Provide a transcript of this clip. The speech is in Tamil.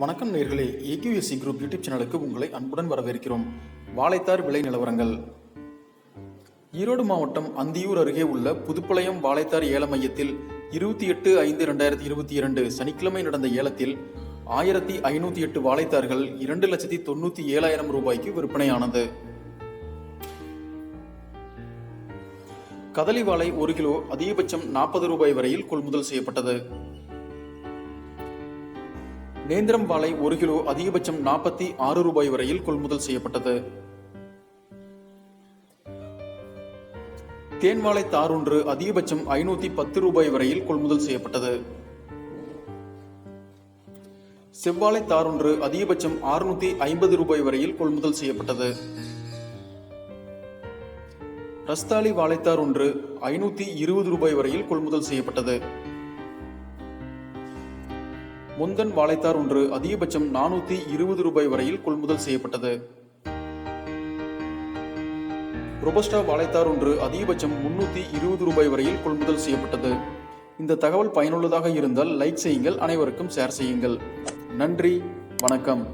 வணக்கம் நேர்களே. ஏகியூஎஸ்சி குரூப் யூடியூப் சேனலுக்கு உங்களை அன்புடன் வரவேற்கிறோம். வாழைத்தார் விலை நிலவரங்கள். ஈரோடு மாவட்டம் அந்தியூர் அருகே உள்ள புதுப்பாளையம் வாழைத்தார் ஏல மையத்தில் இருபத்தி எட்டு ஐந்து ரெண்டாயிரத்தி இருபத்தி இரண்டு சனிக்கிழமை நடந்த ஏலத்தில் ஆயிரத்தி ஐநூற்றி எட்டு வாழைத்தார்கள் இரண்டு லட்சத்தி தொண்ணூற்றி ஏழாயிரம் ரூபாய்க்கு விற்பனையானது. கதலி வாழை ஒரு கிலோ அதிகபட்சம் நாற்பது ரூபாய் வரையில் கொள்முதல் செய்யப்பட்டது. நேந்திரம் வாழை ஒரு கிலோ அதிகபட்சம் நாற்பத்தி ஆறு ரூபாய் வரையில் கொள்முதல் செய்யப்பட்டது. தேன் வாழை தார் ஒன்று அதிகபட்சம் ஐநூத்தி பத்து ரூபாய் வரையில் கொள்முதல் செய்யப்பட்டது. செவ்வாழை தார் ஒன்று அதிகபட்சம் அறுநூத்தி ஐம்பது ரூபாய் வரையில் கொள்முதல் செய்யப்பட்டது. ரஸ்தாலி வாழைத்தார் ஒன்று ஐநூத்தி இருபது ரூபாய் வரையில் கொள்முதல் செய்யப்பட்டது. முந்தன் வாழைத்தார் ஒன்று அதிகபட்சம் நானூத்தி இருபது ரூபாய் வரையில் கொள்முதல் செய்யப்பட்டது. ரொபஸ்டா வாழைத்தார் ஒன்று அதிகபட்சம் முன்னூத்தி இருபது ரூபாய் வரையில் கொள்முதல் செய்யப்பட்டது. இந்த தகவல் பயனுள்ளதாக இருந்தால் லைக் செய்யுங்கள் அனைவருக்கும் ஷேர் செய்யுங்கள். நன்றி வணக்கம்.